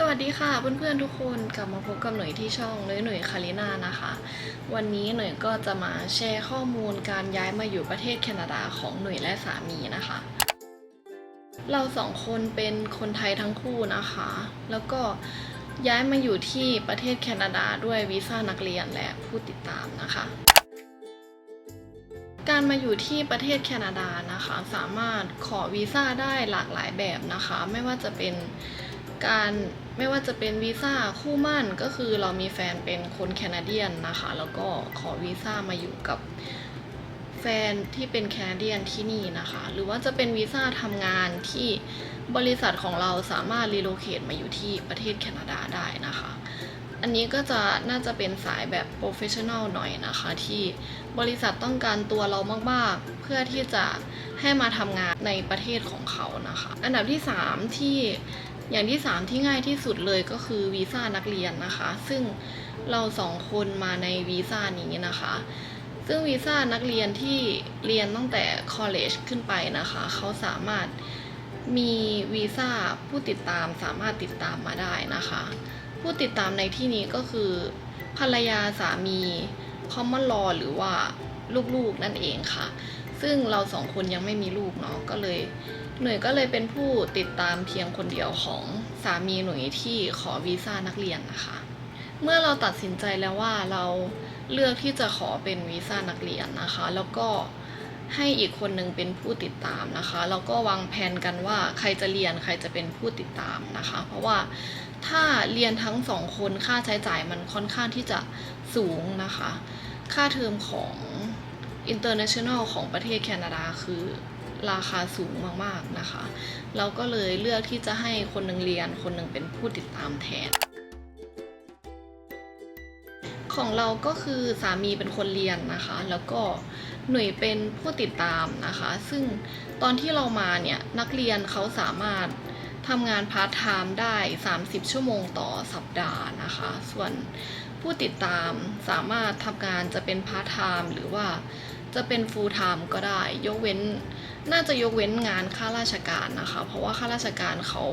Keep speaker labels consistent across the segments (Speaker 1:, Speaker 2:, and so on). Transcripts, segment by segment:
Speaker 1: สวัสดีค่ะเพื่อนๆทุกคนกลับมาพบกับหน่วยที่ช่องหน่วยหน่วยคารินานะคะ วันนี้หน่วยก็จะมาแชร์ข้อมูลการย้ายมาอยู่ประเทศแคนาดาของหน่วยและสามีนะคะ เราสองคนเป็นคนไทยทั้งคู่นะคะ แล้วก็ย้ายมาอยู่ที่ประเทศแคนาดาด้วยวีซ่านักเรียนและผู้ติดตามนะคะ การมาอยู่ที่ประเทศแคนาดานะคะ สามารถขอวีซ่าได้หลากหลายแบบนะคะ ไม่ว่าจะเป็น การไม่ว่าจะเป็นวีซ่าคู่มั่นก็คือเรามีแฟนเป็นคนแคนาเดียนนะคะ แล้วก็ขอวีซ่ามาอยู่กับแฟนที่เป็นแคนาเดียนที่นี่นะคะ หรือว่าจะเป็นวีซ่าทำงานที่บริษัทของเราสามารถรีโลเคทมาอยู่ที่ประเทศแคนาดาได้นะคะ อันนี้ก็จะน่าจะเป็นสายแบบโปรเฟชชั่น a ลหน่อยนะคะ ที่บริษัทต้องการตัวเรามากๆ เพื่อที่จะให้มาทำงานในประเทศของเขานะคะ อันดับที่ 3 ที่ อย่างที่ 3 ที่ง่ายที่สุดเลยก็คือวีซ่านักเรียนนะคะ ซึ่งเราสองคนมาในวีซ่านี้นะคะ ซึ่งวีซ่านักเรียนที่เรียนตั้งแต่ college ขึ้นไปนะคะ เขาสามารถมีวีซ่าผู้ติดตามสามารถติดตามมาได้นะคะ ผู้ติดตามในที่นี้ก็คือ ภรรยาสามี common law หรือว่าลูกๆนั่นเองค่ะ ซึ่งเราสองคนยังไม่มีลูกเนาะก็เลย หนุ่ยก็เลยเป็นผู้ติดตามเพียงคนเดียวของสามีหนุ่ยที่ขอวีซ่านักเรียนนะคะ เมื่อเราตัดสินใจแล้วว่าเราเลือกที่จะขอเป็นวีซ่านักเรียนนะคะ แล้วก็ให้อีกคนหนึ่งเป็นผู้ติดตามนะคะ แล้วก็วางแผนกันว่าใครจะเรียนใครจะเป็นผู้ติดตามนะคะ เพราะว่าถ้าเรียนทั้งสองคนค่าใช้จ่ายมันค่อนข้างที่จะสูงนะคะ ค่าเทอมของ international ของประเทศแคนาดาคือ ราคาสูงมากๆนะคะ เราก็เลยเลือกที่จะให้คนหนึ่งเรียน คนหนึ่งเป็นผู้ติดตามแทน ของเราก็คือสามีเป็นคนเรียนนะคะ แล้วก็หน่วยเป็นผู้ติดตามนะคะ ซึ่งตอนที่เรามาเนี่ยนักเรียนเขาสามารถทำงานพาร์ทไทม์ได้ 30 ชั่วโมงต่อสัปดาห์นะคะ ส่วนผู้ติดตามสามารถทำงานจะเป็นพาร์ทไทม์หรือว่าจะเป็นฟูลไทม์ก็ได้ ยกเว้น น่าจะยกเว้นงานข้าราชการนะคะ เพราะว่าข้าราชการเขา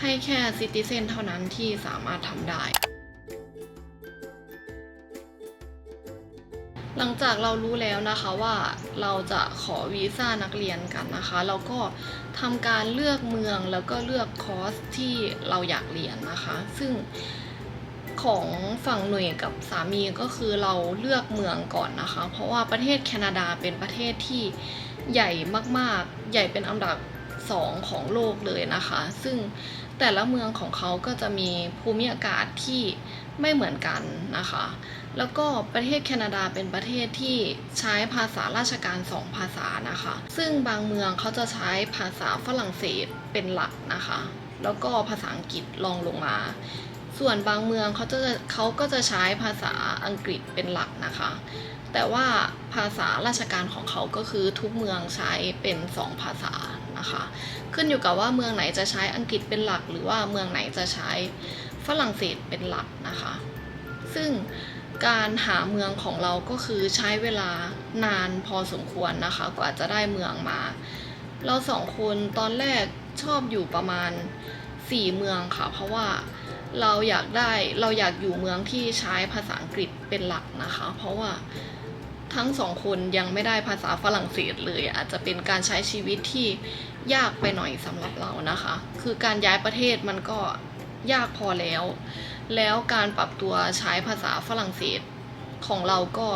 Speaker 1: ให้แค่ซิติเซนเท่านั้นที่สามารถทำได้ หลังจากเรารู้แล้วนะคะว่าเราจะขอวีซ่านักเรียนกันนะคะเราก็ทำการเลือกเมืองแล้วก็เลือกคอร์สที่เราอยากเรียนนะคะ ซึ่งของฝั่งหน่วยกับสามีก็คือเราเลือกเมืองก่อนนะคะ เพราะว่าประเทศแคนาดาเป็นประเทศที่ ใหญ่มากๆ ใหญ่เป็นอันดับสองของโลกเลยนะคะ ซึ่งแต่ละเมืองของเขาก็จะมีภูมิอากาศที่ไม่เหมือนกันนะคะ แล้วก็ประเทศแคนาดาเป็นประเทศที่ใช้ภาษาราชการสองภาษานะคะ ซึ่งบางเมืองเขาจะใช้ภาษาฝรั่งเศสเป็นหลักนะคะ แล้วก็ภาษาอังกฤษรองลงมา ส่วนบางเมืองเขาจะเขาก็จะใช้ภาษาอังกฤษเป็นหลัก นะคะ แต่ว่าภาษาราชการของเขาก็คือทุกเมืองใช้เป็นสองภาษานะคะ ขึ้นอยู่กับว่าเมืองไหนจะใช้อังกฤษเป็นหลัก หรือว่าเมืองไหนจะใช้ฝรั่งเศสเป็นหลักนะคะ ซึ่งการหาเมืองของเราก็คือใช้เวลานานพอสมควรนะคะ กว่าจะได้เมืองมา เราสองคนตอนแรกชอบอยู่ประมาณ สี่เมืองค่ะ เพราะว่าเราอยากได้เราอยากอยู่เมืองที่ใช้ภาษาอังกฤษเป็นหลักนะคะ เพราะว่าทั้งสองคนยังไม่ได้ภาษาฝรั่งเศสเลย อาจจะเป็นการใช้ชีวิตที่ยากไปหน่อยสำหรับเรานะคะ คือการย้ายประเทศมันก็ยากพอแล้ว แล้วการปรับตัวใช้ภาษาฝรั่งเศสของเราก็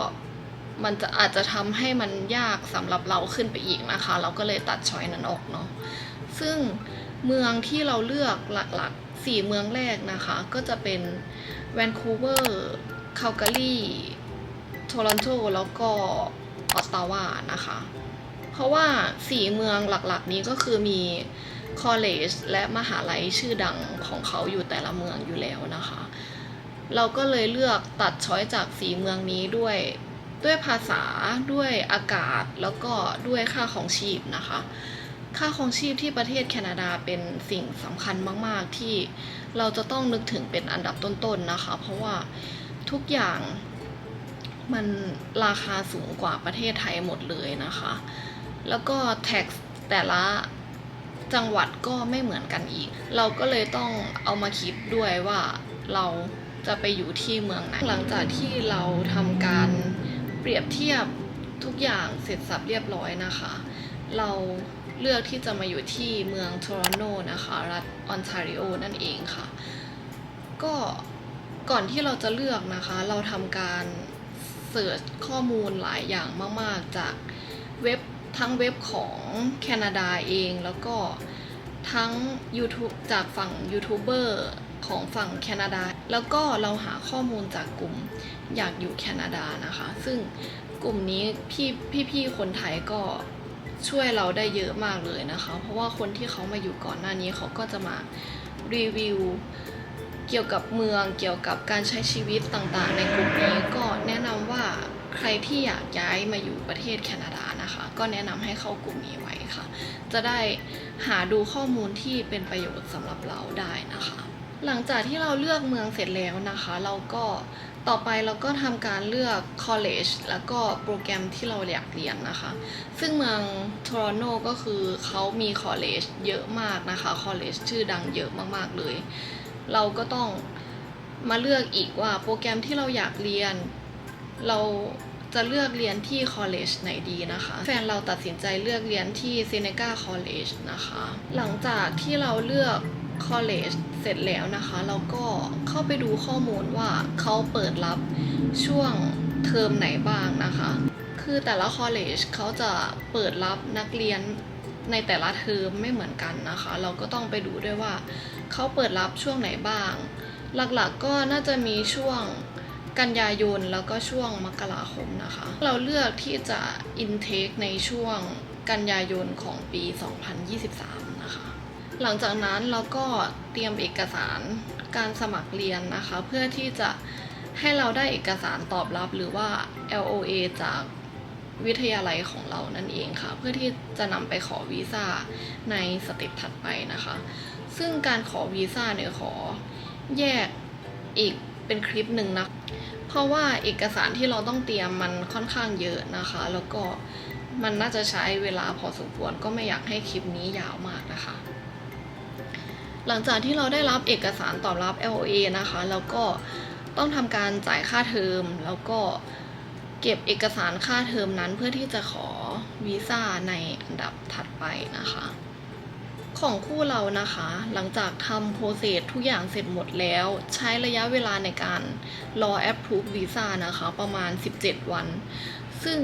Speaker 1: มันจะอาจจะทำให้มันยากสำหรับเราขึ้นไปอีกนะคะ เราก็เลยตัดช้อยนั้นออกเนาะซึ่งเมืองที่เราเลือกหลักๆสี่เมืองแรกนะคะ ก็จะเป็นแวนคูเวอร์คาลการีโทรอนโตแล้วก็ออตตาวานะคะ เพราะว่าสี่เมืองหลักๆ นี้ก็คือมี college และมหาลัยชื่อดังของเขาอยู่แต่ละเมืองอยู่แล้วนะคะ เราก็เลยเลือกตัดช้อยจากสีเมืองนี้ด้วย ด้วยภาษาด้วยอากาศแล้วก็ด้วยค่าของชีพนะคะ ค่าของชีพที่ประเทศแคนาดาเป็นสิ่งสำคัญมาก ๆ ที่เราจะต้องนึกถึงเป็นอันดับต้นๆนนะคะ เพราะว่าทุกอย่างมันราคาสูงกว่าประเทศไทยหมดเลยนะคะ แล้วก็ tax แต่ละจังหวัดก็ไม่เหมือนกันอีก เราก็เลยต้องเอามาคิดด้วยว่าเราจะไปอยู่ที่เมืองไหน หลังจากที่เราทำการ เปรียบเทียบทุกอย่างเสร็จสับเรียบร้อยนะคะ เราเลือกที่จะมาอยู่ที่เมืองโทรอนโตนะคะ รัฐออนทาริโอนั่นเองค่ะ ก็ก่อนที่เราจะเลือกนะคะ เราทำการเสิร์ชข้อมูลหลายอย่างมาก ๆ จากเว็บทั้งเว็บของแคนาดาเองแล้วก็ทั้ง YouTube จากฝั่งยูทูบเบอร์ ของฝั่งแคนาดา แล้วก็เราหาข้อมูลจากกลุ่มอยากอยู่แคนาดานะคะ ซึ่งกลุ่มนี้พี่พี่ๆคนไทยก็ช่วยเราได้เยอะมากเลยนะคะ เพราะว่าคนที่เขามาอยู่ก่อนหน้านี้เขาก็จะมารีวิวเกี่ยวกับเมืองเกี่ยวกับการใช้ชีวิตต่างๆ ในกลุ่มนี้ก็แนะนำว่าใครที่อยากย้ายมาอยู่ประเทศแคนาดานะคะ ก็แนะนำให้เข้ากลุ่มนี้ไว้ค่ะ จะได้หาดูข้อมูลที่เป็นประโยชน์สำหรับเราได้นะคะ หลังจากที่เราเลือกเมืองเสร็จแล้วนะคะ เราก็ต่อไปเราก็ทำการเลือก college แล้วก็โปรแกรมที่เราอยากเรียนนะคะ ซึ่งเมืองโทรอนโตก็คือเขามี college เยอะมากนะคะ college ชื่อดังเยอะมากๆเลย เราก็ต้องมาเลือกอีกว่าโปรแกรมที่เราอยากเรียน เราจะเลือกเรียนที่ college ไหนดีนะคะ แฟนเราตัดสินใจเลือกเรียนที่ Seneca College นะคะ หลังจากที่เราเลือก college เสร็จแล้วนะคะเราก็เข้าไปดูข้อมูลว่าเขาเปิดรับช่วงเทอมไหนบ้างนะคะ คือแต่ละ college เขาจะเปิดรับนักเรียนในแต่ละเทอมไม่เหมือนกันนะคะ เราก็ต้องไปดูด้วยว่าเขาเปิดรับช่วงไหนบ้าง หลักๆก็น่าจะมีช่วงกันยายนแล้วก็ช่วงมกราคมนะคะ เราเลือกที่จะ intake ในช่วงกันยายนของปี 2023 หลังจากนั้นเราก็เตรียมเอกสารการสมัครเรียนนะคะ เพื่อที่จะให้เราได้เอกสารตอบรับหรือว่า LOA จากวิทยาลัยของเรานั่นเองค่ะ เพื่อที่จะนำไปขอวีซ่าในสเต็ปถัดไปนะคะ ซึ่งการขอวีซ่าเนี่ยขอแยกอีกเป็นคลิปหนึ่งนะเพราะว่าเอกสารที่เราต้องเตรียมมันค่อนข้างเยอะนะคะ แล้วก็มันน่าจะใช้เวลาพอสมควรก็ไม่อยากให้คลิปนี้ยาวมากนะคะ หลังจากที่เราได้รับเอกสารตอบรับ LOA นะคะ แล้วก็ต้องทำการจ่ายค่าเทอม แล้วก็เก็บเอกสารค่าเทอมนั้นเพื่อที่จะขอวีซ่าในอันดับถัดไปนะคะ ของคู่เรานะคะ หลังจากทำโปรเซสทุกอย่างเสร็จหมดแล้ว ใช้ระยะเวลาในการรอ approve visa นะคะ ประมาณ 17 วัน ซึ่ง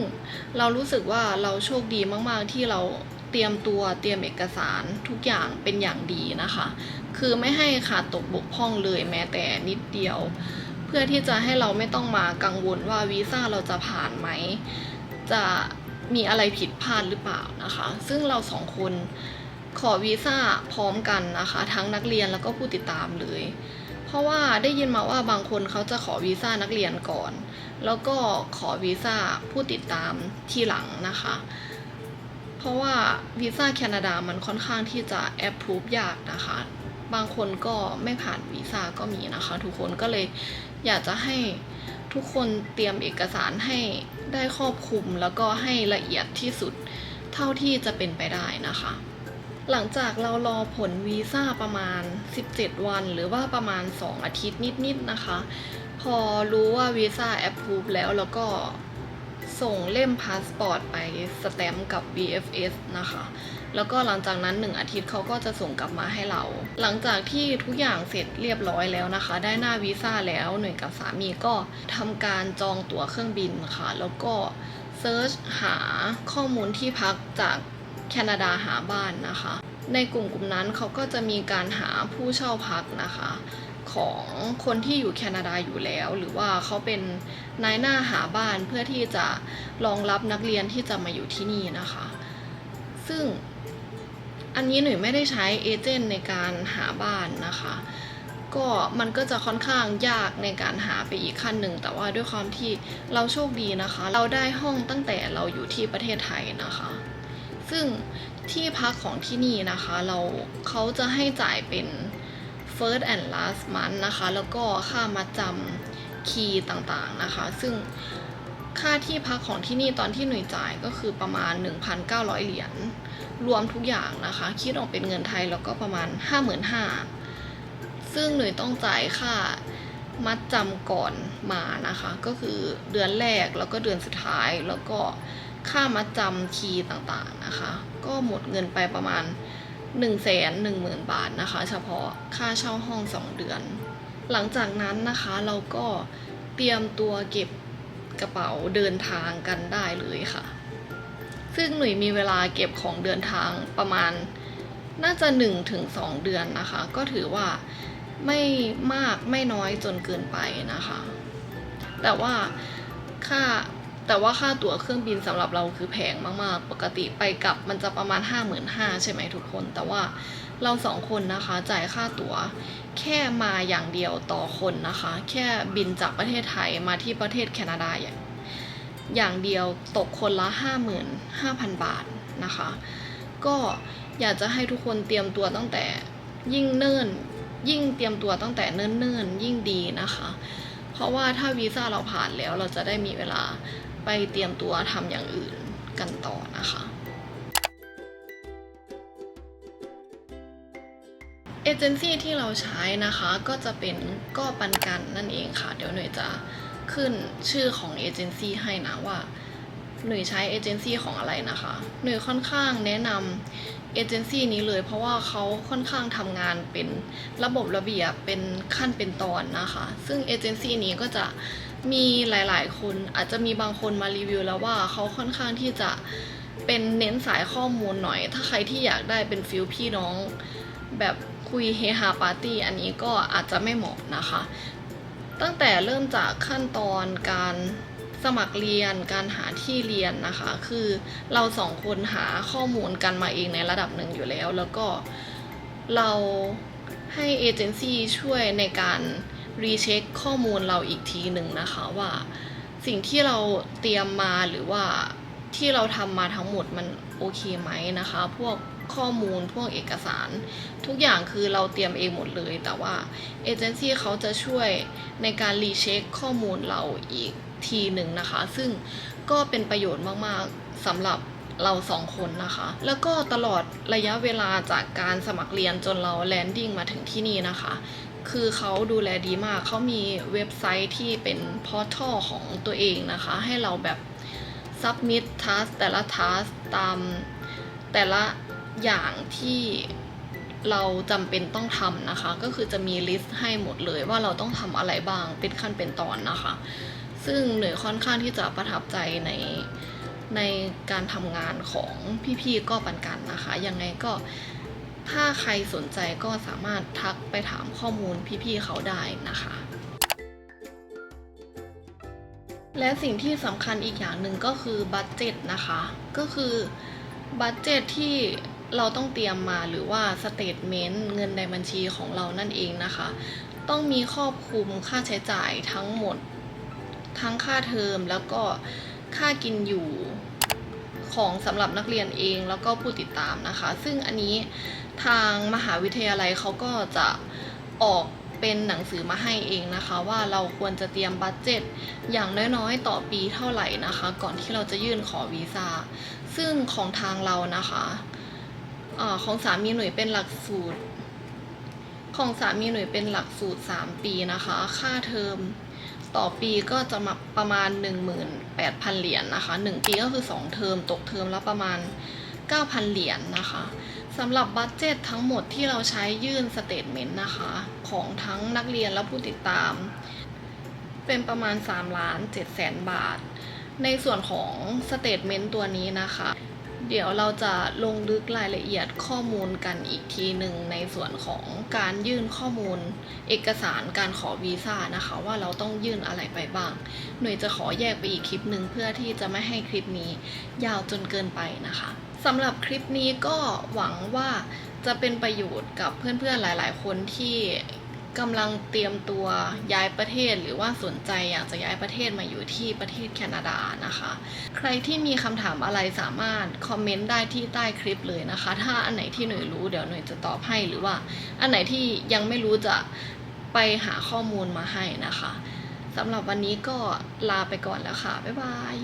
Speaker 1: เรารู้สึกว่าเราโชคดีมาก ๆ ที่เรา เตรียมตัวเตรียมเอกสารทุกอย่างเป็นอย่างดีนะคะ คือไม่ให้ขาดตกบกพร่องเลยแม้แต่นิดเดียว เพื่อที่จะให้เราไม่ต้องมากังวลว่าวีซ่าเราจะผ่านไหม จะมีอะไรผิดพลาดหรือเปล่านะคะ ซึ่งเราสองคนขอวีซ่าพร้อมกันนะคะ ทั้งนักเรียนแล้วก็ผู้ติดตามเลย เพราะว่าได้ยินมาว่าบางคนเขาจะขอวีซ่านักเรียนก่อน แล้วก็ขอวีซ่าผู้ติดตามทีหลังนะคะ เพราะว่าวีซ่าแคนาดามันค่อนข้างที่จะแอปพูฟยากนะคะ บางคนก็ไม่ผ่านวีซ่าก็มีนะคะ ทุกคนก็เลยอยากจะให้ทุกคนเตรียมเอกสารให้ได้ครอบคลุมแล้วก็ให้ละเอียดที่สุดเท่าที่จะเป็นไปได้นะคะ หลังจากเรารอผลวีซ่าประมาณ 17 วัน หรือว่าประมาณ 2 อาทิตย์นิดๆนะคะ พอรู้ว่าวีซ่าแอปพูฟแล้วแล้วก็ ส่งเล่มพาสปอร์ตไปสแตมป์กับ VFS นะคะ แล้วก็หลังจากนั้น 1 อาทิตย์เขาก็จะส่งกลับมาให้เรา หลังจากที่ทุกอย่างเสร็จเรียบร้อยแล้วนะคะ ได้หน้าวีซ่าแล้วหน่วยกับสามีก็ทำการจองตั๋วเครื่องบินค่ะ แล้วก็เซิร์ชหาข้อมูลที่พักจากแคนาดาหาบ้านนะคะ ในกลุ่มกลุ่มนั้นเขาก็จะมีการหาผู้เช่าพักนะคะ ของคนที่อยู่แคนาดาอยู่แล้ว หรือว่าเขาเป็นนายหน้าหาบ้านเพื่อที่จะรองรับนักเรียนที่จะมาอยู่ที่นี่นะคะ ซึ่งอันนี้หนูไม่ได้ใช้เอเจนต์ในการหาบ้านนะคะ ก็มันก็จะค่อนข้างยากในการหาไปอีกขั้นหนึ่ง แต่ว่าด้วยความที่เราโชคดีนะคะ เราได้ห้องตั้งแต่เราอยู่ที่ประเทศไทยนะคะ ซึ่งที่พักของที่นี่นะคะ เราเขาจะให้จ่ายเป็น first and last month นะคะ แล้วก็ค่ามัดจำคีย์ต่างๆนะคะ ซึ่งค่าที่พักของที่นี่ตอนที่หน่วยจ่ายก็คือประมาณ 1,900 เหรียญรวมทุกอย่างนะคะ คิดออกเป็นเงินไทยแล้วก็ประมาณ 55,000ซึ่งหน่วยต้องจ่ายค่ามัดจำก่อนมานะคะ ก็คือเดือนแรกแล้วก็เดือนสุดท้ายแล้วก็ค่ามัดจำคีย์ต่างๆนะคะ ก็หมดเงินไปประมาณ 1 1 0 0 0 0 บาทนะคะ เฉพาะค่าเช่าห้อง 2 เดือน หลังจากนั้นนะคะเราก็เตรียมตัวเก็บกระเป๋าเดินทางกันได้เลยค่ะ ซึ่งหนุ่ยมีเวลาเก็บของเดินทางประมาณน่าจะ1ถึง2เดือนนะคะ ก็ถือว่าไม่มากไม่น้อยจนเกินไปนะคะ แต่ว่าค่า แต่ว่าค่าตั๋วเครื่องบินสำหรับเราคือแพงมาก ๆ ปกติไปกลับมันจะประมาณ 55,000ใช่ไหมทุกคน แต่ว่าเราสองคนนะคะจ่ายค่าตั๋วแค่มาอย่างเดียวต่อคนนะคะ แค่บินจากประเทศไทยมาที่ประเทศแคนาดาอย่างอย่างเดียวตกคนละ 55,000 บาทนะคะ ก็อยากจะให้ทุกคนเตรียมตัวตั้งแต่ยิ่งเนิ่น ยิ่งเตรียมตัวตั้งแต่เนิ่นๆ ยิ่งดีนะคะ เพราะว่าถ้าวีซ่าเราผ่านแล้วเราจะได้มีเวลา ไปเตรียมตัวทำอย่างอื่นกันต่อนะคะ เอเจนซี่ที่เราใช้นะคะก็จะเป็นก็ปันกันนั่นเองค่ะ เดี๋ยวหน่วยจะขึ้นชื่อของเอเจนซี่ให้นะว่าหน่วยใช้เอเจนซี่ของอะไรนะคะ หน่วยค่อนข้างแนะนำเอเจนซี่นี้เลย เพราะว่าเขาค่อนข้างทำงานเป็นระบบระเบียบเป็นขั้นเป็นตอนนะคะ ซึ่งเอเจนซี่นี้ก็จะ มีหลายๆ คนอาจจะมีบางคนมารีวิวแล้วว่าเขาค่อนข้างที่จะเป็นเน้นสายข้อมูลหน่อย ถ้าใครที่อยากได้เป็นฟิลพี่น้อง แบบคุยเฮฮาปาร์ตี้อันนี้ก็อาจจะไม่เหมาะนะคะ ตั้งแต่เริ่มจากขั้นตอนการสมัครเรียนการหาที่เรียนนะคะ คือเราสองคนหาข้อมูลกันมาเองในระดับหนึ่งอยู่แล้ว แล้วก็เราให้เอเจนซี่ช่วยในการ รีเช็คข้อมูลเราอีกทีหนึ่งนะคะว่าสิ่งที่เราเตรียมมาหรือว่าที่เราทำมาทั้งหมดมันโอเคไหมนะคะ พวกข้อมูลพวกเอกสาร ทุกอย่างคือเราเตรียมเองหมดเลย แต่ว่าเอเจนซี่เขาจะช่วยในการรีเช็คข้อมูลเราอีกทีหนึ่งนะคะ ซึ่งก็เป็นประโยชน์มาก ๆสำหรับเราสองคนนะคะ แล้วก็ตลอดระยะเวลาจากการสมัครเรียนจนเราแลนดิ้งมาถึงที่นี่นะคะ คือเขาดูแลดีมาก เขามีเว็บไซต์ที่เป็นพอร์ทัลของตัวเองนะคะ ให้เราแบบ submit task แต่ละ task ตามแต่ละอย่างที่เราจำเป็นต้องทำนะคะ ก็คือจะมีลิสต์ให้หมดเลยว่าเราต้องทำอะไรบ้างเป็นขั้นเป็นตอนนะคะ ซึ่งหน่วยค่อนข้างที่จะประทับใจในในการทำงานของพี่ๆก็ปันกันนะคะ ยังไงก็ ถ้าใครสนใจก็สามารถทักไปถามข้อมูลพี่ๆเขาได้นะคะ และสิ่งที่สำคัญอีกอย่างหนึ่งก็คือบัตเจ็ตนะคะ ก็คือบัตเจ็ตที่เราต้องเตรียมมาหรือว่าสเตทเมนต์เงินในบัญชีของเรานั่นเองนะคะ ต้องมีครอบคลุมค่าใช้จ่ายทั้งหมด ทั้งค่าเทอมแล้วก็ค่ากินอยู่ของสำหรับนักเรียนเองแล้วก็ผู้ติดตามนะคะ ซึ่งอันนี้ ทางมหาวิทยาลัยเขาก็จะออกเป็นหนังสือมาให้เองนะคะ ว่าเราควรจะเตรียมบัตเจ็ตอย่างน้อยๆ ต่อปีเท่าไหร่นะคะ ก่อนที่เราจะยื่นขอวีซ่าซึ่งของทางเรานะคะอของสามีหน่วยเป็นหลักสูตร ของสามีหน่วยเป็นหลักสูตร 3 ปีนะคะ ค่าเทอมต่อปีก็จะมาประมาณ 18,000 เหรียญนนะคะ 1 ปีก็คือ 2 เทอมตกเทอมละประมาณ 9,000 เหรียญนนะคะ สำหรับบัตเจตทั้งหมดที่เราใช้ยื่นสเตทเมนต์นะคะ ของทั้งนักเรียนและผู้ติดตาม เป็นประมาณ3ล้าน7แสนบาท ในส่วนของสเตทเมนต์ตัวนี้นะคะ เดี๋ยวเราจะลงลึกรายละเอียดข้อมูลกันอีกทีหนึ่งในส่วนของการยื่นข้อมูล เอกสารการขอวีซ่านะคะ ว่าเราต้องยื่นอะไรไปบ้าง หน่วยจะขอแยกไปอีกคลิปหนึ่งเพื่อที่จะไม่ให้คลิปนี้ยาวจนเกินไปนะคะสำหรับคลิปนี้ก็หวังว่าจะเป็นประโยชน์กับเพื่อนๆหลาย ๆ คนที่ กำลังเตรียมตัวย้ายประเทศหรือว่าสนใจอยากจะย้ายประเทศมาอยู่ที่ประเทศแคนาดานะคะ ใครที่มีคำถามอะไรสามารถคอมเมนต์ได้ที่ใต้คลิปเลยนะคะ ถ้าอันไหนที่หน่วยรู้เดี๋ยวหน่วยจะตอบให้หรือว่า อันไหนที่ยังไม่รู้จะไปหาข้อมูลมาให้นะคะสำหรับวันนี้ก็ลาไปก่อนแล้วค่ะ บ๊ายบาย